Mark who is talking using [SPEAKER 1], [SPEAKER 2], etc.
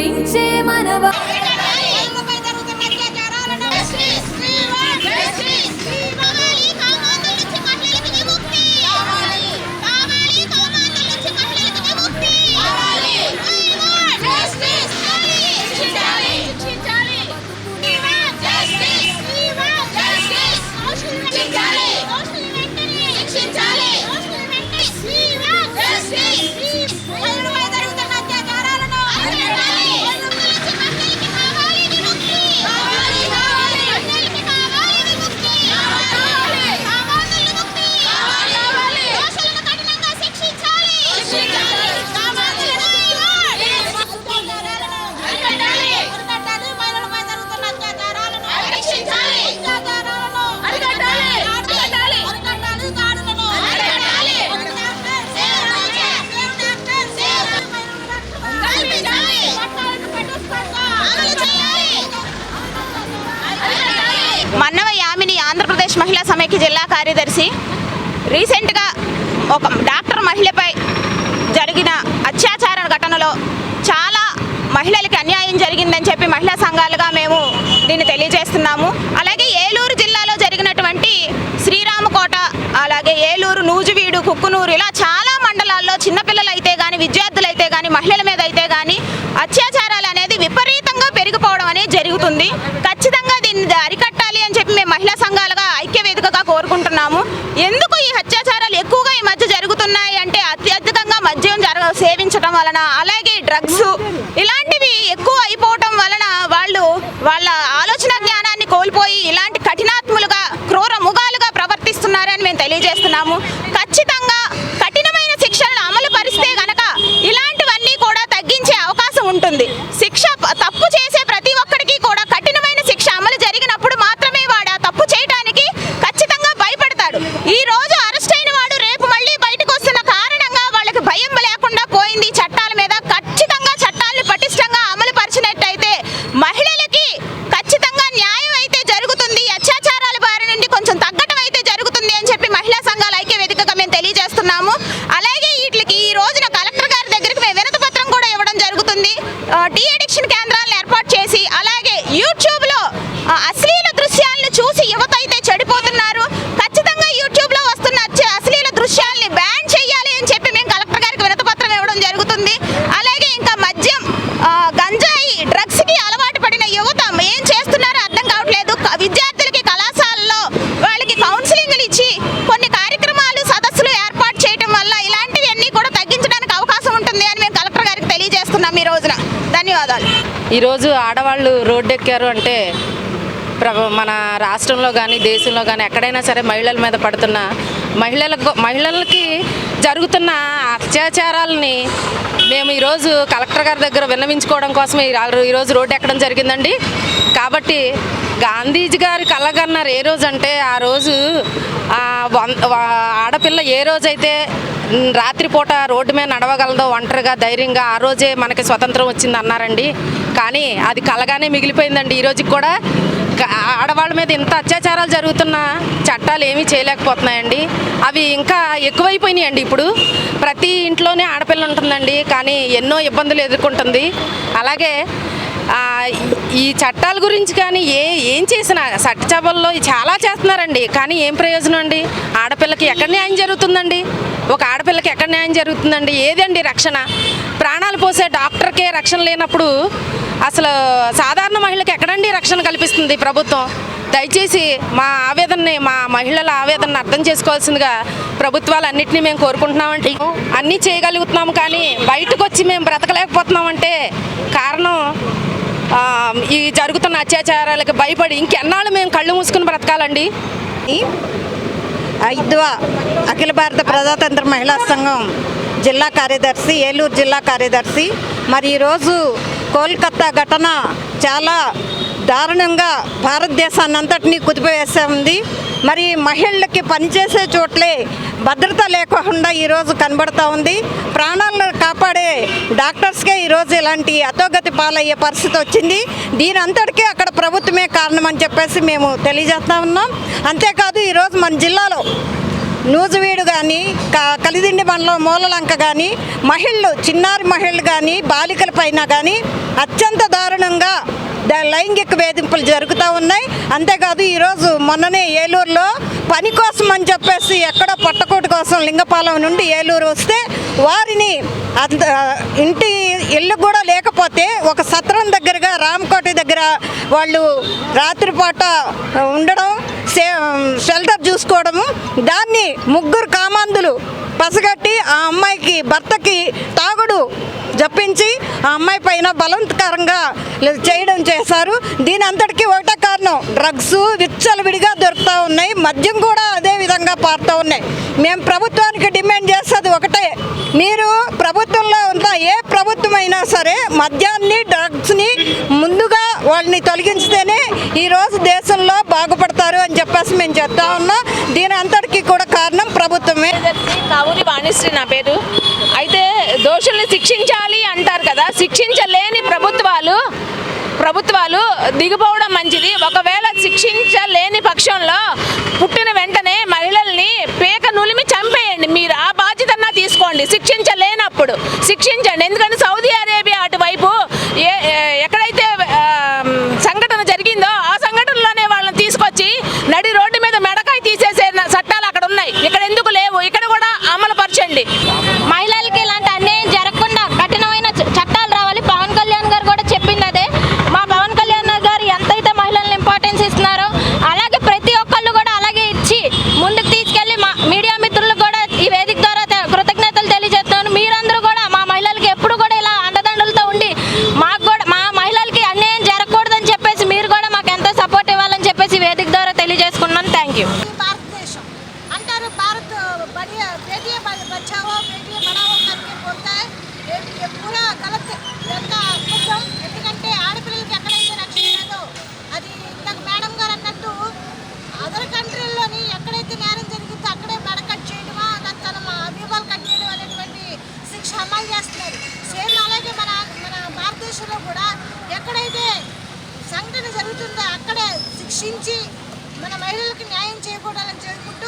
[SPEAKER 1] స్మరించే మనవా
[SPEAKER 2] మన్నవ యామిని ఆంధ్రప్రదేశ్ మహిళా సమైక్య జిల్లా కార్యదర్శి. రీసెంట్గా ఒక డాక్టర్ మహిళపై జరిగిన అత్యాచార ఘటనలో చాలా మహిళలకి అన్యాయం జరిగిందని చెప్పి మహిళా సంఘాలుగా మేము దీన్ని తెలియజేస్తున్నాము. అలాగే ఏలూరు జిల్లాలో జరిగినటువంటి శ్రీరామకోట అలాగే ఏలూరు నూజువీడు కుక్కునూరు ఇలా చాలా మండలాల్లో చిన్నపిల్లలు అయితే కానీ విద్యార్థులైతే కానీ మహిళల మీద అయితే కానీ అత్యాచారాలు అనేది విపరీతంగా పెరిగిపోవడం అనేది జరుగుతుంది. ఖచ్చితంగా దీన్ని అరికట్టాలి అని చెప్పి మేము మహిళా సంఘాలుగా ఐక్య వేదికగా కోరుకుంటున్నాము. ఎందుకు ఈ అత్యాచారాలు ఎక్కువగా ఈ మధ్య జరుగుతున్నాయి అంటే అత్యధికంగా మద్యం జరగ సేవించడం వలన అలాగే డ్రగ్స్ ఇలాంటివి ఎక్కువ అయిపోవటం వలన వాళ్ళు వాళ్ళ ఆలోచన జ్ఞానాన్ని కోల్పోయి ఇలాంటి కఠినాత్ములుగా క్రూర ముగాలుగా ప్రవర్తిస్తున్నారని మేము తెలియజేస్తున్నాము ఖచ్చితంగా కఠినమైన శిక్షలను అమలు పరిస్తే గనక ఇలాంటివన్నీ కూడా తగ్గించే అవకాశం ఉంటుంది శిక్ష ప- తప్పు చేసే ప్రతి ఒక్కరికి కూడా కఠినమైన శిక్ష అమలు జరిగినప్పుడు మాత్రమే వాడు ఆ తప్పు చేయడానికి ఖచ్చితంగా భయపడతాడు ఈ రోజు అరెస్ట్ అయిన వాడు రేపు మళ్ళీ బయటకు వస్తున్న కారణంగా వాళ్ళకి భయం లేకుండా పోయింది ఈ చట్టాల మీద ఖచ్చితంగా చట్టాలను పటిష్టంగా అమలు పరిచినట్టయితే మహిళలకి ఖచ్చితంగా న్యాయం అయితే జరుగుతుంది ఈ అత్యాచారాల బారి నుండి కొంచెం తగ్గటం అయితే జరుగుతుంది అని చెప్పి మహిళా సంఘాల ఐక్య వేదికగా మేము తెలియజేస్తున్నాము అలాగే వీటికి ఈ రోజున కలెక్టర్ గారి దగ్గరికి మేము వినతి పత్రం కూడా ఇవ్వడం జరుగుతుంది టీ అడిక్షన్ కేంద్రాలను ఏర్పాటు చేసి అలాగే యూట్యూబ్లో అశ్లీల దృశ్యాలను చూసి యువత అయితే చెడిపోతున్నారు. ఖచ్చితంగా యూట్యూబ్లో వస్తున్న అశ్లీల దృశ్యాల్ని బ్యాన్ చేయాలి అని చెప్పి మేము కలెక్టర్ గారికి వినతపత్రం ఇవ్వడం జరుగుతుంది అలాగే ఇంకా మద్యం ఆ, గంజాయి డ్రగ్స్కి అలవాటు పడిన యువత ఏం చేస్తున్నారో అర్థం కావట్లేదు క- విద్యార్థులకి కళాశాలలో వాళ్ళకి కౌన్సిలింగ్లు ఇచ్చి కొన్ని కార్యక్రమాలు సదస్సులు ఏర్పాటు చేయడం వల్ల ఇలాంటివన్నీ కూడా తగ్గించడానికి అవకాశం ఉంటుంది అని మేము కలెక్టర్ గారికి తెలియజేస్తున్నాం ఈ రోజున ధన్యవాదాలు
[SPEAKER 3] ఈరోజు ఆడవాళ్ళు రోడ్డు ఎక్కారు అంటే ప్ర మన రాష్ట్రంలో కానీ దేశంలో కానీ ఎక్కడైనా సరే మహిళల మీద పడుతున్న మహిళలకు మహిళలకి జరుగుతున్న అత్యాచారాలని మేము ఈరోజు కలెక్టర్ గారి దగ్గర విన్నవించుకోవడం కోసమే ఈరోజు రోడ్డు ఎక్కడం జరిగిందండి. కాబట్టి గాంధీజీ గారి కలగన్నారు ఏ రోజు అంటే ఆ రోజు వన్- ఆడపిల్ల ఏ రోజైతే రాత్రిపూట రోడ్డు మీద నడవగలదో ఒంటరిగా ధైర్యంగా ఆ రోజే మనకి స్వతంత్రం వచ్చింది అన్నారండి. కానీ అది కలగానే మిగిలిపోయిందండి. ఈరోజు కూడా ఆడవాళ్ళ మీద ఇంత అత్యాచారాలు జరుగుతున్న చట్టాలు ఏమీ చేయలేకపోతున్నాయండి. అవి ఇంకా ఎక్కువైపోయినాయండి ఇప్పుడు. ప్రతి ఇంట్లోనే ఆడపిల్ల ఉంటుందండి. కానీ ఎన్నో ఇబ్బందులు ఎదుర్కొంటుంది. అలాగే ఈ- చట్టాల గురించి కానీ ఏ ఏం చేసినా చట్టసభల్లో చాలా చేస్తున్నారండి. కానీ ఏం ప్రయోజనం అండి? ఆడపిల్లకి ఎక్కడ న్యాయం జరుగుతుందండి? ఒక ఆడపిల్లకి ఎక్కడ న్యాయం జరుగుతుందండి? ఏదండి రక్షణ? ప్రాణాలు పోసే డాక్టర్కే రక్షణ లేనప్పుడు అసలు సాధారణ మహిళకి ఎక్కడండి రక్షణ కల్పిస్తుంది ప్రభుత్వం? దయచేసి మా ఆవేదనని మా మహిళల ఆవేదనని అర్థం చేసుకోవాల్సిందిగా ప్రభుత్వాలు అన్నింటినీ మేము కోరుకుంటున్నామండి. అన్నీ చేయగలుగుతున్నాము కానీ బయటకు వచ్చి మేము బ్రతకలేకపోతున్నామంటే కారణం ఈ జరుగుతున్న అత్యాచారాలకు భయపడి ఇంకెన్నాళ్ళు మేము కళ్ళు మూసుకుని బ్రతకాలండి?
[SPEAKER 4] ఐదవ అఖిల భారత ప్రజాతంత్ర మహిళా సంఘం జిల్లా కార్యదర్శి ఏలూరు జిల్లా కార్యదర్శి. మరి ఈరోజు కోల్కత్తా ఘటన చాలా దారుణంగా భారతదేశాన్ని అంతటినీ కుదిపివేసే ఉంది. మరి మహిళలకి పనిచేసే చోట్లే భద్రత లేకుండా ఈరోజు కనబడతా ఉంది. ప్రాణ డాక్టర్స్కే ఈరోజు ఇలాంటి అధోగతి పాలయ్యే పరిస్థితి వచ్చింది. దీని అంతటికే అక్కడ ప్రభుత్వమే కారణం అని చెప్పేసి మేము తెలియజేస్తా ఉన్నాం. అంతేకాదు ఈరోజు మన జిల్లాలో నూజువీడు కానీ కలిదిండి మండలం మూలలంక కానీ మహిళలు చిన్నారి మహిళలు కానీ బాలికల పైన కానీ అత్యంత దారుణంగా లైంగిక వేధింపులు జరుగుతూ ఉన్నాయి. అంతేకాదు ఈరోజు మొన్ననే ఏలూరులో పని కోసం అని చెప్పేసి ఎక్కడో పొట్టకోటి కోసం లింగపాలెం నుండి ఏలూరు వస్తే వారిని ఇంటి ఇల్లు కూడా లేకపోతే ఒక సత్రం దగ్గరగా రామకోట దగ్గర వాళ్ళు రాత్రిపూట ఉండడం షెల్టర్ చూసుకోవడము. దాన్ని ముగ్గురు కామాంధులు పసగట్టి ఆ అమ్మాయికి భర్తకి తాగుడు జప్పించి ఆ అమ్మాయి పైన బలవత్కరంగా చేయడం చేశారు. దీని అంతటికీ ఒకటే కారణం డ్రగ్స్ విచ్చలవిడిగా దొరుకుతూ ఉన్నాయి. మద్యం కూడా అదే విధంగా పారుతూ ఉన్నాయి. మేము ప్రభుత్వానికి డిమాండ్ చేసేది ఒకటే. మీరు ప్రభుత్వంలో ఉన్న ఏ ప్రభుత్వమైనా సరే మద్యాన్ని డ్రగ్స్ని ముందుగా వాళ్ళని తొలగించితేనే ఈరోజు దేశంలో బాగుపడతారు కోసం మేము చెప్తా ఉన్నాం. దీని అంతటికి కూడా కారణం ప్రభుత్వమే.
[SPEAKER 1] కావూరి వాణిశ్రీ నా పేరు. అయితే దోషుల్ని శిక్షించాలి అంటారు కదా. శిక్షించలేని ప్రభుత్వాలు ప్రభుత్వాలు దిగిపోవడం మంచిది. ఒకవేళ శిక్షించలేని పక్షంలో పుట్టిన వెంటనే మహిళల్ని పేక నులిమి చంపేయండి. మీరు ఆ బాధ్యతన్నా తీసుకోండి. శిక్షించలేనప్పుడు. శిక్షించండి. ఎందుకంటే సౌదీ అరేబియా అటువైపు ఏ ఏ- ఎక్కడైతే ఆ, సంఘటన జరిగిందో ఆ సంఘటనలోనే వాళ్ళని తీసుకొచ్చి నడి రోడ్డు మీద మెడకాయ తీసేసే న- చట్టాలు అక్కడ ఉన్నాయి ఇక్కడ ఎందుకు లేవు ఇక్కడ కూడా అమలు పరచండి
[SPEAKER 5] మహిళలకి ఇలాంటి అన్యాయం జరగకుండా కఠినమైన చ- చట్టాలు రావాలి పవన్ కళ్యాణ్ గారు కూడా చెప్పింది అదే మా పవన్ కళ్యాణ్ గారు ఎంతైతే మహిళలను ఇంపార్టెన్స్ ఇస్తున్నారో అలాగే ప్రతి ఒక్కళ్ళు కూడా అలాగే ఇచ్చి ముందుకు తీసుకెళ్ళి మా మీడియా మిత్రులు కూడా ఈ వేదిక ద్వారా తె- కృతజ్ఞతలు తెలియజేస్తున్నాను మీరందరూ కూడా మా మహిళలకి ఎప్పుడు కూడా ఇలా అండదండలతో ఉండి మాకు కూడా మా మహిళలకి అన్యాయం జరగకూడదని చెప్పేసి మీరు కూడా మాకు ఎంతో సపోర్ట్ ఇవ్వాలని చెప్పేసి ఈ వేదిక ద్వారా తెలియజేసుకున్నాను థ్యాంక్ యూ
[SPEAKER 6] ఈ భారతదేశం అంటారు భారత్ బడి బేటీ బచావో బేటీ పడావో కనుక పోతాయి పూరా గలత్ ఎంత అబద్ధం ఎందుకంటే ఆడపిల్లలకి ఎక్కడైతే రక్షణ లేదో అది ఇందాక మేడం గారు అన్నట్టు అదర్ కంట్రీల్లోని ఎక్కడైతే నేరం జరిగిందో అక్కడే మెడ కట్ చేయడమా తన అభిమాలు కట్ చేయడం అనేటువంటి శిక్ష అమలు చేస్తున్నారు సేమ్ అలాగే మన మన భారతదేశంలో కూడా ఎక్కడైతే సంఘటన జరుగుతుందో అక్కడే శిక్షించి మన మహిళలకు న్యాయం చేయకూడదని చేసుకుంటూ